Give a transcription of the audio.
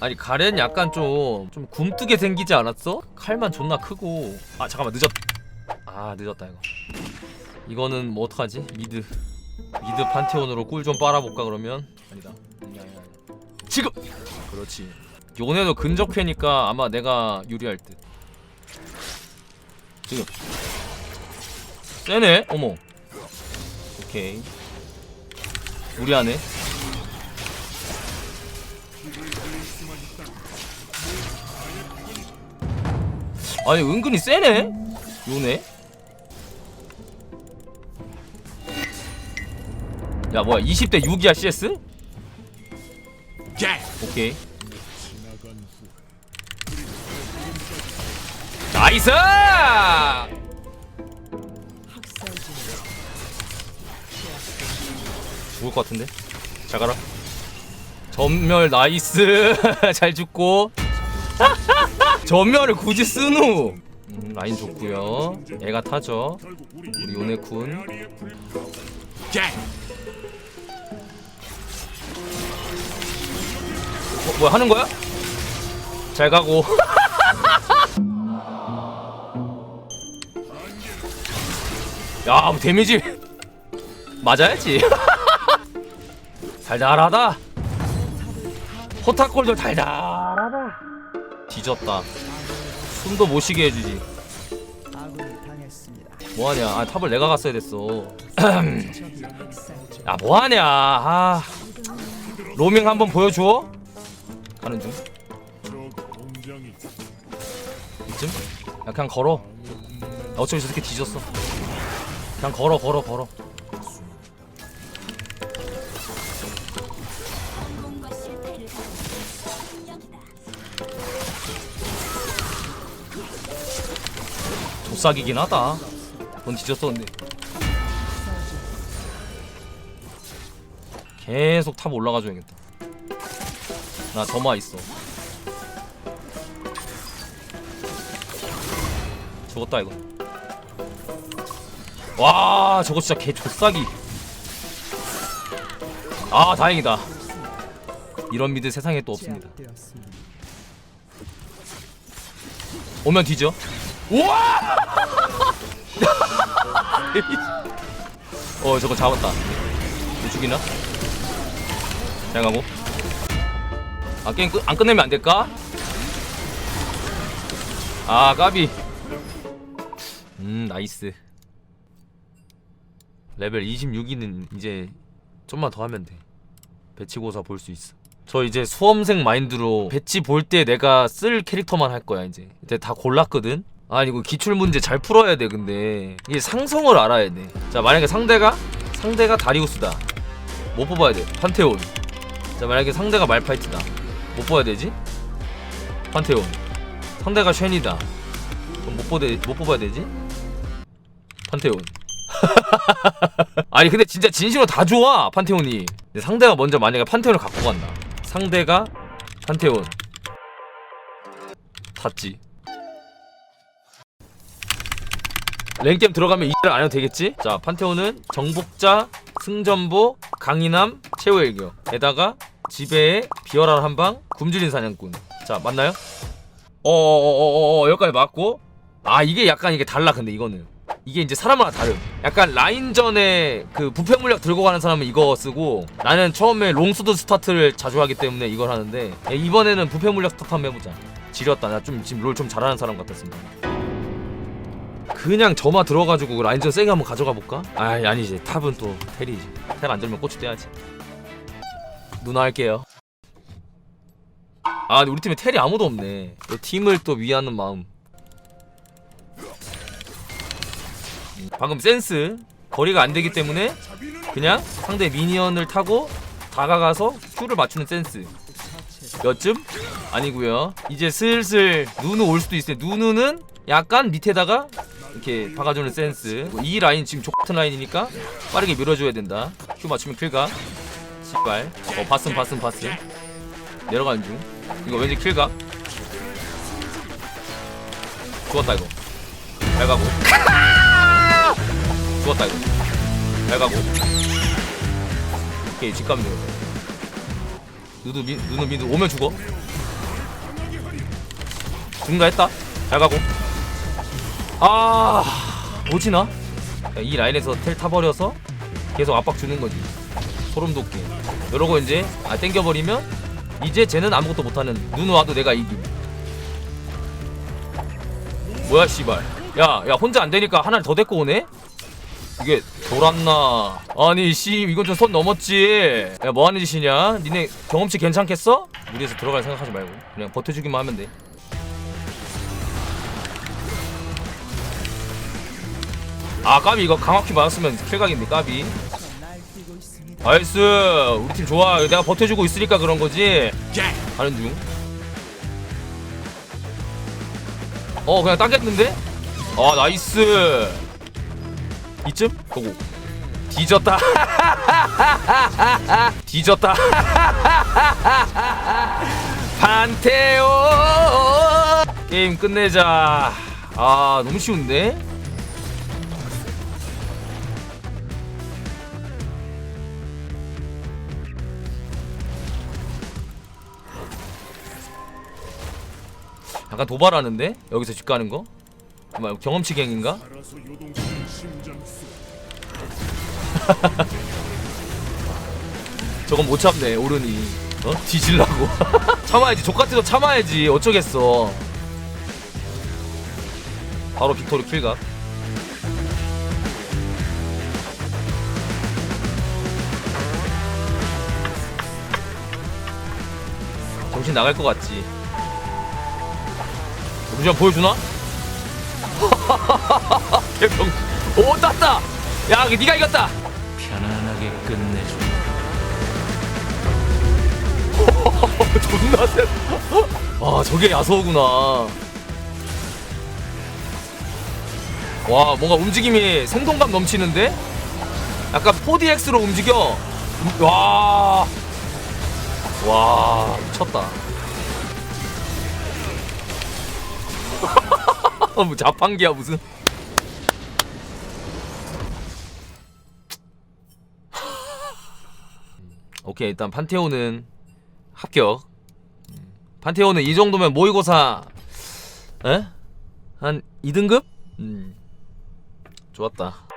아니 가렌 약간 좀 좀 굼뜨게 생기지 않았어? 칼만 존나 크고. 아 잠깐만 늦었 아 늦었다 이거. 이거는 뭐 어떡하지? 미드. 미드 판테온으로 꿀 좀 빨아볼까 그러면? 아니다. 아니 아니 아니 지금! 그렇지. 요네도 근접회니까 아마 내가 유리할 듯. 지금. 세네? 어머. 오케이. 무리하네 아니 은근히 세네? 요네? 야 뭐야 20대 6이야 CS? 오케이 나이스! 죽을 것 같은데? 잘 가라 전멸 나이스. 잘 죽고. 전멸을 굳이 쓰누. 음, 라인 좋고요. 애가 타죠. 우리 요네쿤. 어, 뭐야 하는 거야? 잘 가고. 야 데미지. 맞아야지. 달달하다 호타콜도 달달하다. 뒤졌다. 숨도 못 쉬게 해주지. 뭐하냐? 아 탑을 내가 갔어야 됐어. 야 뭐하냐? 아. 로밍 한번 보여줘 가는 중. 이쯤? 야 그냥 걸어. 야, 어차피 저렇게 뒤졌어. 그냥 걸어 걸어 걸어 조싹이긴 하다. 넌 뒤졌어 근데 계속 탑 올라가줘야겠다. 나 점화 있어. 죽었다 이거. 와 저거 진짜 개 조싹이 아 다행이다. 이런 미드 세상에 또 없습니다. 오면 뒤져. 우와! 어 저거 잡았다. 이거 죽이나? 잘 가고. 아 게임 끝, 안 끝내면 안 될까? 아 까비. 음 나이스. 레벨 26이는 이제 좀만 더 하면 돼. 배치고사 볼 수 있어. 저 이제 수험생 마인드로 배치 볼 때 내가 쓸 캐릭터만 할 거야 이제. 이제 다 골랐거든. 아 이거 기출 문제 잘 풀어야 돼 근데 이게 상성을 알아야 돼. 자 만약에 상대가 상대가 다리우스다. 뭐 뽑아야 돼? 판테온. 자 만약에 상대가 말파이트다. 뭐 뽑아야 되지? 판테온. 상대가 쉔이다. 그럼 뭐, 뽑아, 뭐 뽑아야 되지? 판테온. 아니 근데 진짜 진심으로 다 좋아 판테온이. 상대가 먼저 만약에 판테온을 갖고 간다. 상대가 판테온. 탔지. 랭겜 들어가면 이를 안 해도 되겠지? 자, 판테온은 정복자, 승전보, 강인함, 최후일격. 에다가 지배의 비열한 한방, 굶주린 사냥꾼. 자, 맞나요? 어어어어어 여기까지 맞고. 아, 이게 약간 이게 달라 근데 이거는. 이게 이제 사람마다 다름. 약간 라인전에 그 부패 물약 들고 가는 사람은 이거 쓰고 나는 처음에 롱수드 스타트를 자주 하기 때문에 이걸 하는데 야, 이번에는 부패 물약 스타트 한번 해보자. 지렸다. 나 좀 지금 롤 좀 잘하는 사람 같았습니다. 그냥 점화 들어가지고 라인전 세게 한번 가져가 볼까? 아 아니지. 탑은 또 텔이지. 텔 안 들면 고추 떼야지. 누나 할게요. 아 우리 팀에 텔이 아무도 없네. 또 팀을 또 위하는 마음. 음, 방금 센스. 거리가 안 되기 때문에 그냥 상대 미니언을 타고 다가가서 큐를 맞추는 센스. 몇 쯤? 아니고요. 이제 슬슬 누누 올 수도 있어요. 누누는 약간 밑에다가 이렇게 박아주는 센스. 이 라인 지금 족같은 라인이니까 빠르게 밀어줘야 된다. 큐 맞추면 킬가. 씨발. 어 봤음 봤음 봤음. 내려가는 중. 이거 왠지 킬가? 죽었다 이거. 잘 가고. 죽었다 이거. 잘 가고. 오케이 집 가면 되겠다 누누 미 누누 미누 오면 죽어. 죽는가 했다. 잘 가고 아 뭐지나? 야, 이 라인에서 텔 타버려서 계속 압박 주는 거지. 소름 돋게. 이러고 이제 아 땡겨버리면 이제 쟤는 아무것도 못하는 눈 와도 내가 이김. 뭐야 씨발. 야야 혼자 안 되니까 하나를 더 데리고 오네? 이게 돌았나? 아니 씨 이건 좀 선 넘었지. 야 뭐하는 짓이냐? 니네 경험치 괜찮겠어? 무리해서 들어갈 생각하지 말고. 그냥 버텨주기만 하면 돼 아 까비 이거 강화키 맞았으면 킬각인데 까비. 나이스. 우리 팀 좋아. 내가 버텨주고 있으니까 그런 거지. 가는 중. 어 그냥 따겠는데? 아 나이스. 이쯤? 보고. 뒤졌다. 뒤졌다. 판테오 게임 끝내자. 아 너무 쉬운데? 약간 도발하는데? 여기서 집 가는 거? 뭐 경험치 갱인가? 저건 못 참네 오르니 어? 뒤질라고 참아야지 족같아도 참아야지 어쩌겠어 바로 빅토르 킬각 정신 나갈 것 같지 루시안 보여주나? 개병 오 땄다 야 니가 이겼다 편안하게 끝내줘. 존나 세. 아 저게 야소구나. 와 뭔가 움직임이 생동감 넘치는데? 약간 4DX로 움직여. 음, 와. 와 미쳤다. 뭐 자판기야 무슨? 오케이 일단 판테온은 합격. 판테온은 이 정도면 모의고사 에? 한 2등급? 음. 좋았다.